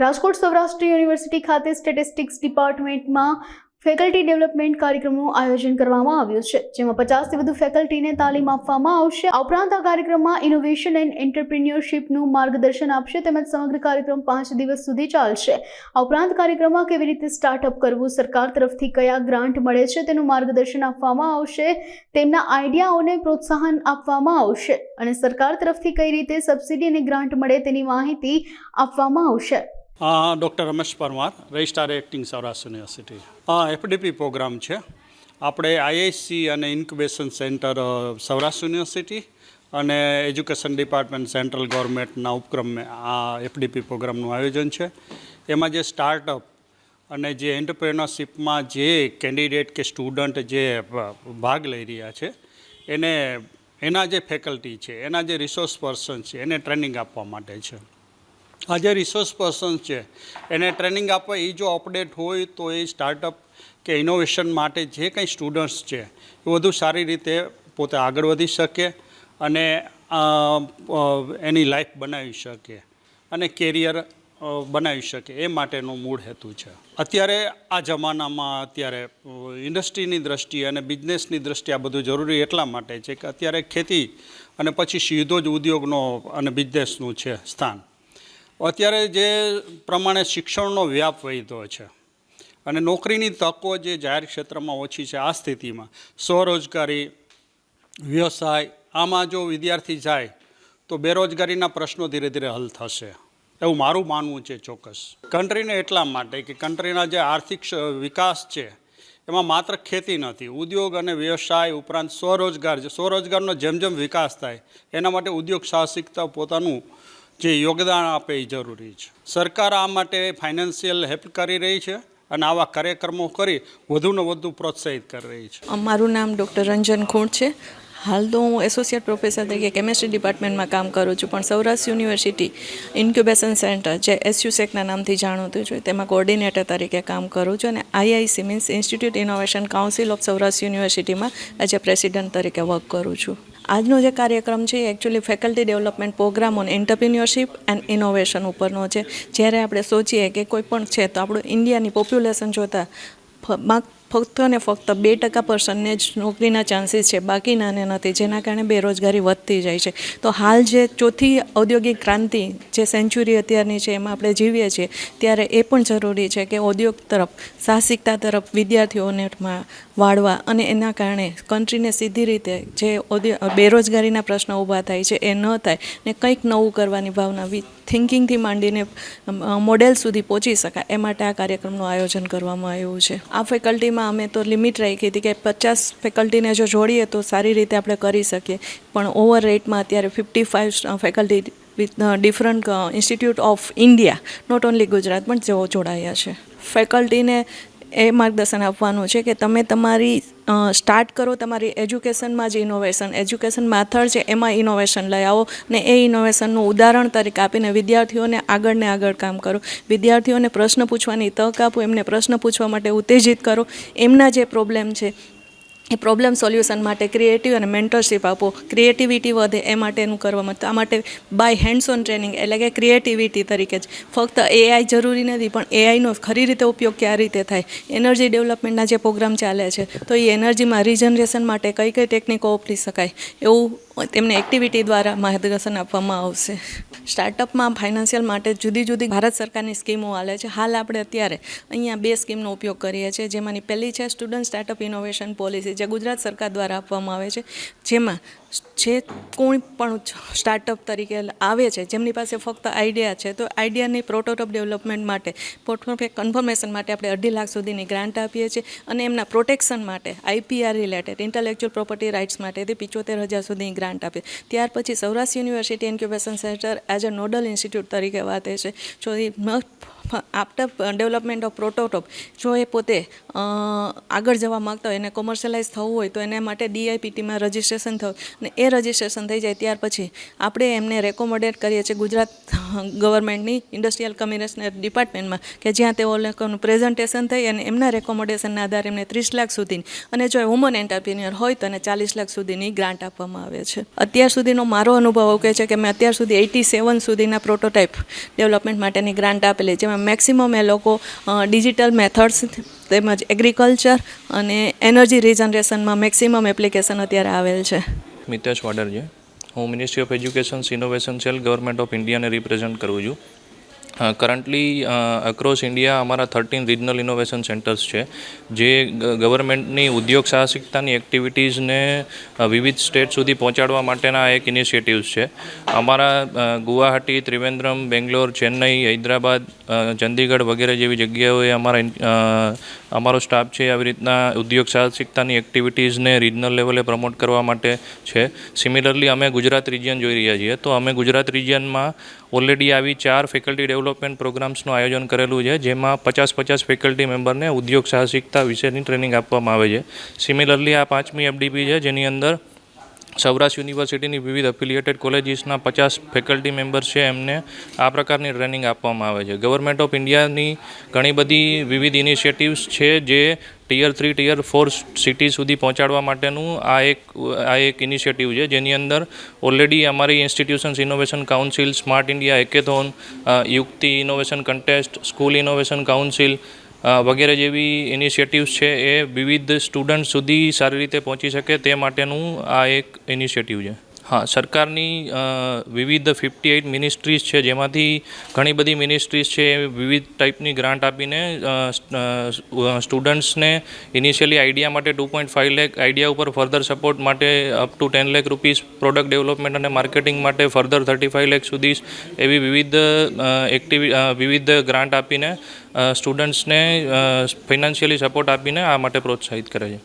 Rajkot Saurashtra university ખાતે statistics ડિપાર્ટમેન્ટમાં faculty development કાર્યક્રમનું આયોજન કરવામાં આવ્યું છે, જેમાં પચાસથી વધુ ફેકલ્ટીને તાલીમ આપવામાં આવશે. આ ઉપરાંત આ કાર્યક્રમમાં ઇનોવેશન એન્ડ એન્ટરપ્રિન્યોરશીપનું માર્ગદર્શન આપશે, તેમજ સમગ્ર કાર્યક્રમ પાંચ દિવસ સુધી ચાલશે. આ ઉપરાંત કાર્યક્રમમાં કેવી રીતે સ્ટાર્ટઅપ કરવું, સરકાર તરફથી કયા ગ્રાન્ટ મળે છે તેનું માર્ગદર્શન આપવામાં આવશે, તેમના આઈડિયાઓને પ્રોત્સાહન આપવામાં આવશે, અને સરકાર તરફથી કઈ રીતે સબસિડી અને ગ્રાન્ટ મળે તેની માહિતી આપવામાં આવશે. Doctor Ramesh Parmar registrar acting Saurashtra university હા એફડીપી પ્રોગ્રામ છે. આપણે આઈઆઈસી અને ઇન્ક્યુબેશન સેન્ટર સૌરાષ્ટ્ર યુનિવર્સિટી અને એજ્યુકેશન ડિપાર્ટમેન્ટ સેન્ટ્રલ ગવર્મેન્ટના ઉપક્રમે આ એફડીપી પ્રોગ્રામનું આયોજન છે. એમાં જે સ્ટાર્ટઅપ અને જે એન્ટરપ્રેનરશીપમાં જે કેન્ડિડેટ કે સ્ટુડન્ટ જે ભાગ લઈ રહ્યા છે, એને, એના જે ફેકલ્ટી છે, એના જે રિસોર્સ પર્સન છે, એને ટ્રેનિંગ આપવા માટે છે. આ જે રિસોર્સ પર્સન છે. એને ટ્રેનિંગ આપવા એ જો અપડેટ હોય તો એ સ્ટાર્ટઅપ કે ઇનોવેશન માટે જે કંઈ સ્ટુડન્ટ્સ છે, એ વધુ સારી રીતે પોતે આગળ વધી શકે અને એની લાઈફ બનાવી શકે અને કેરિયર બનાવી શકે. એ માટેનો મૂળ હેતુ છે. અત્યારે આ જમાનામાં અત્યારે ઇન્ડસ્ટ્રીની દ્રષ્ટિએ અને બિઝનેસની દ્રષ્ટિએ આ બધું જરૂરી એટલા માટે છે કે અત્યારે ખેતી અને પછી સીધો જ ઉદ્યોગનો અને બિઝનેસનું છે સ્થાન. અત્યારે જે પ્રમાણે શિક્ષણનો વ્યાપ વધ્યો છે અને નોકરીની તકો જે જાહેર ક્ષેત્રમાં ઓછી છે આ સ્થિતિમાં, સ્વરોજગારી, વ્યવસાય, આમાં જો વિદ્યાર્થી જાય, તો બેરોજગારીના પ્રશ્નો ધીરે ધીરે હલ થશે. એવું મારું માનવું છે ચોક્કસ. કન્ટ્રીને એટલા માટે કે કન્ટ્રીના જે આર્થિક વિકાસ છે, એમાં માત્ર ખેતી નથી, ઉદ્યોગ અને વ્યવસાય ઉપરાંત સ્વરોજગાર સ્વરોજગારનો જેમ જેમ વિકાસ થાય, એના માટે ઉદ્યોગ સાહસિકતા પોતાનું જે યોગદાન આપે એ જરૂરી છે. સરકાર આ માટે ફાઇનાન્શિયલ હેલ્પ કરી રહી છે અને આવા કાર્યક્રમો કરી વધુને વધુ પ્રોત્સાહિત કરી રહી છે. મારું નામ ડૉક્ટર રંજન ખૂણ છે. હાલ તો હું એસોસિએટ પ્રોફેસર તરીકે કેમેસ્ટ્રી ડિપાર્ટમેન્ટમાં કામ કરું છું, પણ સૌરાષ્ટ્ર યુનિવર્સિટી ઇન્ક્યુબેશન સેન્ટર જે એસયુસેકના નામથી જાણીતું છે, તેમાં કોઓર્ડિનેટર તરીકે કામ કરું છું અને IIC means institute innovation council of Saurashtra યુનિવર્સિટીમાં એ પ્રેસિડન્ટ તરીકે વર્ક કરું છું. આજનો જે કાર્યક્રમ છે એ actually faculty development programme on entrepreneurship and innovation ઉપરનો છે. જ્યારે આપણે સોચીએ કે કોઈ પણ છે તો આપણું ઇન્ડિયાની પોપ્યુલેશન જોતાં ફક્ત ને ફક્ત બે ટકા પર્સનને જ નોકરીના ચાન્સીસ છે બાકીનાને નથી, જેના કારણે બેરોજગારી વધતી જાય છે. તો હાલ જે ચોથી ઔદ્યોગિક ક્રાંતિ જે સેન્ચુરી અત્યારની છે, એમાં આપણે જીવીએ છીએ, ત્યારે એ પણ જરૂરી છે કે ઉદ્યોગ તરફ, સાહસિકતા તરફ વિદ્યાર્થીઓને વાળવા અને એના કારણે કન્ટ્રીને સીધી રીતે જે બેરોજગારીના પ્રશ્નો ઊભા થાય છે, એ ન થાય ને કંઈક નવું કરવાની ભાવના થિંકિંગથી માંડીને મોડેલ સુધી પહોંચી શકાય. એ માટે આ કાર્યક્રમનું આયોજન કરવામાં આવ્યું છે. આ ફેકલ્ટીમાં અમે તો લિમિટ રાખી હતી કે પચાસ ફેકલ્ટીને જો જોડીએ તો સારી રીતે આપણે કરી શકીએ. પણ ઓવર રેટમાં અત્યારે fifty five faculty with different institute of India not only Gujarat, પણ જેઓ જોડાયા છે. ફેકલ્ટીને એ માર્ગદર્શન આપવાનું છે કે તમે તમારી સ્ટાર્ટ કરો તમારી એજ્યુકેશનમાં જે ઇનોવેશન એજ્યુકેશન માથડ છે, એમાં ઇનોવેશન લઈ આવો ને એ ઇનોવેશનનું ઉદાહરણ તરીકે આપીને વિદ્યાર્થીઓને આગળને આગળ કામ કરો. વિદ્યાર્થીઓને પ્રશ્ન પૂછવાની તક આપો, એમને પ્રશ્ન પૂછવા માટે ઉત્તેજિત કરો. એમના જે પ્રોબ્લેમ છે એ પ્રોબ્લેમ સોલ્યુશન માટે ક્રિએટિવ અને મેન્ટરશિપ આપો. ક્રિએટિવિટી વધે એ માટેનું કરવામાં તો આ માટે બાય હેન્ડ્સ ઓન ટ્રેનિંગ એટલે કે ક્રિએટિવિટી તરીકે જ. ફક્ત એઆઈ જરૂરી નથી, પણ એઆઈનો ખરી રીતે ઉપયોગ કયા રીતે થાય? એનર્જી ડેવલપમેન્ટના જે પ્રોગ્રામ ચાલે છે, તો એ એનર્જીમાં રિજનરેશન માટે કઈ કઈ ટેકનિકો વાપરી શકાય? એવું તેમને એક્ટિવિટી દ્વારા માર્ગદર્શન આપવામાં આવશે. સ્ટાર્ટઅપમાં ફાઇનાન્શિયલ માટે જુદી જુદી ભારત સરકારની સ્કીમો હાલે છે. હાલ આપણે અત્યારે અહીંયા બે સ્કીમનો ઉપયોગ કરીએ છીએ. જેમાંની પહેલી છે સ્ટુડન્ટ સ્ટાર્ટઅપ ઇનોવેશન પોલિસી જે ગુજરાત સરકાર દ્વારા આપવામાં આવે છે, જેમાં જે કોઈ પણ સ્ટાર્ટઅપ તરીકે આવે છે, જેમની પાસે ફક્ત આઈડિયા છે, તો આઈડિયાની પ્રોટોટોપ ડેવલપમેન્ટ માટે પોર્ટફોલિયો કન્ફર્મેશન માટે આપણે અઢી લાખ સુધીની ગ્રાન્ટ આપીએ છીએ અને એમના પ્રોટેક્શન માટે IPR related intellectual property rights માટેથી પિચોતેર હજાર સુધીની ગ્રાન્ટ આપે. ત્યાર પછી Saurashtra university incubation centre as a nodal institute તરીકે વાતે છે. જો આફ્ટર ડેવલપમેન્ટ ઓફ પ્રોટોટોપ જો એ પોતે આગળ જવા માગતા હોય, એને કોમર્શિયલાઇઝ થવું હોય, તો એને માટે ડીઆઈપીટીમાં રજિસ્ટ્રેશન થયું અને એ રજિસ્ટ્રેશન થઈ જાય ત્યાર પછી, આપણે એમને રેકોમોડેટ કરીએ છીએ ગુજરાત ગવર્મેન્ટની ઇન્ડસ્ટ્રીયલ કમ્યુનિકેશન ડિપાર્ટમેન્ટમાં કે જ્યાં તેઓ લોકોનું પ્રેઝન્ટેશન થઈ અને એમના રેકોમોડેશનના આધારે એમને ત્રીસ લાખ સુધીની, અને જો વુમન એન્ટરપ્રિન્યુઅર હોય, તો એને ચાલીસ લાખ સુધીની ગ્રાન્ટ આપવામાં આવે છે. અત્યાર સુધીનો મારો અનુભવ કહે છે કે મેં અત્યાર સુધી એટી સેવન સુધીના પ્રોટોટાઇપ ડેવલપમેન્ટ માટેની ગ્રાન્ટ આપેલી, જેમાં મેક્સિમમ એ લોકો ડિજિટલ મેથડ્સ તેમજ એગ્રીકલ્ચર અને એનર્જી રિજનરેશનમાં મેક્સિમમ એપ્લિકેશન અત્યારે આવેલ છે. મિતેશ વાડરજી, હું ministry of education innovation cell government of ઇન્ડિયાને represent કરું છું. કરન્ટલી અક્રોસ ઇન્ડિયા અમારા થર્ટીન રિજનલ ઇનોવેશન સેન્ટર્સ છે, જે ગવર્મેન્ટની ઉદ્યોગ સાહસિકતાની એક્ટિવિટીઝને વિવિધ સ્ટેટ સુધી પહોંચાડવા માટેના એક ઇનિશિયેટિવ્સ છે. અમારા ગુવાહાટી, ત્રિવેન્દ્રમ, બેંગ્લોર, ચેન્નઈ, હૈદરાબાદ ચંદીગઢ વગેરે જેવી જગ્યાઓએ અમારા અમારો સ્ટાફ છે, આવી રીતના ઉદ્યોગ સાહસિકતાની એક્ટિવિટીઝને રિજનલ લેવલે પ્રમોટ કરવા માટે છે. સિમિલરલી અમે ગુજરાત રિજિયન જોઈ રહ્યા છીએ. તો અમે ગુજરાત રિજિયનમાં ઓલરેડી આવી ચાર ફેકલ્ટી ડેવલપમેન્ટ પ્રોગ્રામ્સનું આયોજન કરેલું છે, જેમાં પચાસ પચાસ ફેકલ્ટી મેમ્બરને ઉદ્યોગ સાહસિકતા વિશેની ટ્રેનિંગ આપવામાં આવે છે. સિમિલરલી આ પાંચમી એફડીપી છે, જેની અંદર સૌરાષ્ટ્ર યુનિવર્સિટીની વિવિધ અફિલિયેટેડ કોલેજીસના પચાસ ફેકલ્ટી મેમ્બર્સ છે. એમને આ પ્રકારની ટ્રેનિંગ આપવામાં આવે છે. ગવર્મેન્ટ ઓફ ઇન્ડિયાની ઘણી બધી વિવિધ ઇનિશિયેટિવ્સ છે જે tier three tier four city સુધી પહોંચાડવા માટેનું આ એક આ એક ઇનિશિયેટિવ છે. જેની અંદર ઓલરેડી અમારી institutions innovation council smart India hackathon Yukti innovation contest school innovation council વગેરે જેવી ઇનિશિયેટિવ્સ છે એ વિવિધ સ્ટુડન્ટ સુધી સારી રીતે પહોંચી શકે તે માટેનું આ એક ઇનિશિયેટિવ છે. હા, સરકારની વિવિધ ફિફ્ટી એઇટ મિનિસ્ટ્રીઝ છે, જેમાંથી ઘણી બધી મિનિસ્ટ્રીઝ છે વિવિધ ટાઈપની ગ્રાન્ટ આપીને સ્ટુડન્ટ્સને ઇનિશિયલી આઈડિયા માટે two point five lakh idea ઉપર ફર્ધર સપોર્ટ માટે up to ten lakh rupees product development and marketing માટે ફર્ધર થર્ટી ફાઇવ લેખ સુધી એવી વિવિધ એક્ટિવિ વિવિધ ગ્રાન્ટ આપીને સ્ટુડન્ટ્સને ફિનાન્શિયલી સપોર્ટ આપીને આ માટે પ્રોત્સાહિત કરે છે.